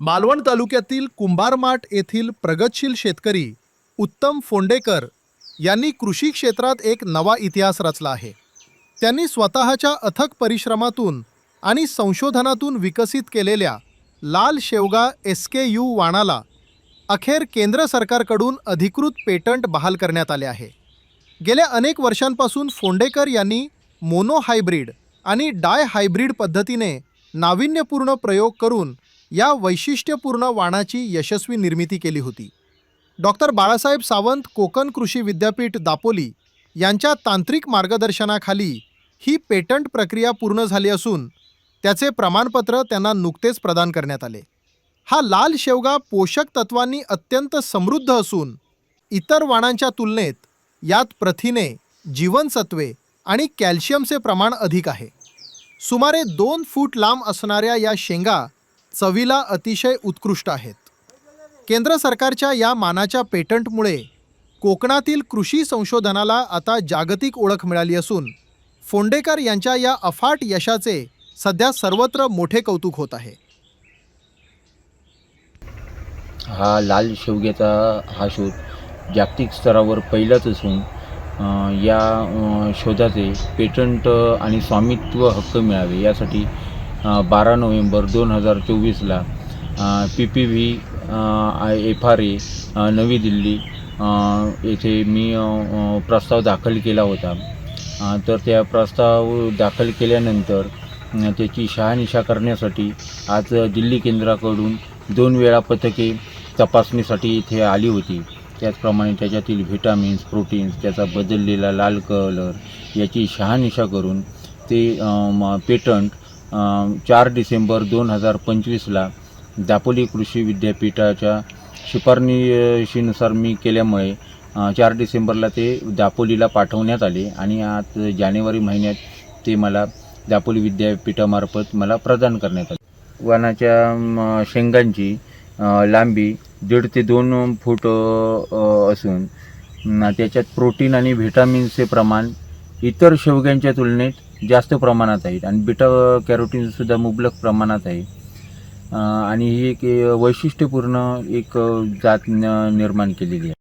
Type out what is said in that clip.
मालवण तालुक्यातील कुंभारमाट येथील प्रगतशील शेतकरी उत्तम फोंडेकर यांनी कृषी क्षेत्रात एक नवा इतिहास रचला आहे. त्यांनी स्वतःच्या अथक परिश्रमातून आणि संशोधनातून विकसित केलेल्या लाल शेवगा एस के यू वाणाला अखेर केंद्र सरकारकडून अधिकृत पेटंट बहाल करण्यात आले आहे. गेल्या अनेक वर्षांपासून फोंडेकर यांनी मोनोहायब्रिड आणि डाय हायब्रिड पद्धतीने नाविन्यपूर्ण प्रयोग करून या वैशिष्ट्यपूर्ण वाणाची यशस्वी निर्मिती केली होती. डॉक्टर बाळासाहेब सावंत कोकण कृषी विद्यापीठ दापोली यांच्या तांत्रिक मार्गदर्शनाखाली ही पेटंट प्रक्रिया पूर्ण झाली असून त्याचे प्रमाणपत्र त्यांना नुकतेच प्रदान करण्यात आले. हा लाल शेवगा पोषक तत्वांनी अत्यंत समृद्ध असून इतर वाणांच्या तुलनेत यात प्रथिने जीवनसत्वे आणि कॅल्शियमचे प्रमाण अधिक आहे. सुमारे दोन फूट लांब असणाऱ्या या शेंगा चवीला अतिशय उत्कृष्ट आहेत. केंद्र सरकारच्या या मानाच्या पेटंटमुळे कोकणातील कृषी संशोधनाला आता जागतिक ओळख मिळाली असून फोंडेकर यांच्या या अफाट यशाचे सध्या सर्वत्र मोठे कौतुक होत आहे. हा लाल शेवग्याचा हा शोध जागतिक स्तरावर पहिलाच असून या शोधाचे पेटंट आणि स्वामित्व हक्क मिळावे यासाठी बारा नोव्हेंबर दोन हजार चोवीसला P P V F R A नवी दिल्ली येथे मी प्रस्ताव दाखल केला होता. तर त्या प्रस्ताव दाखल केल्यानंतर त्याची शहानिशा करण्यासाठी आज दिल्ली केंद्राकडून दोन वेळा पथके तपासणीसाठी इथे आली होती. त्याचप्रमाणे त्याच्यातील व्हिटॅमिन्स प्रोटीन्स त्याचा बदललेला लाल कलर याची शहानिशा करून ते पेटंट चार डिसेंबर दोन हजार पंचवीसला दापोली कृषी विद्यापीठाच्या शिफारशीनुसार मी केल्यामुळे चार डिसेंबरला ते दापोलीला पाठवण्यात आले आणि आज जानेवारी महिन्यात ते मला दापोली विद्यापीठामार्फत मला प्रदान करण्यात आले. वाणाच्या शेंगांची लांबी दीड ते दोन फूट असून त्याच्यात प्रोटीन आणि व्हिटॅमिन्सचे प्रमाण इतर शेवग्यांच्या तुलनेत जास्त प्रमाणात आहेत. आणि बिटा कॅरोटीनसुद्धा मुबलक प्रमाणात आहे. आणि ही एक वैशिष्ट्यपूर्ण एक जात न- निर्माण केलेली आहे.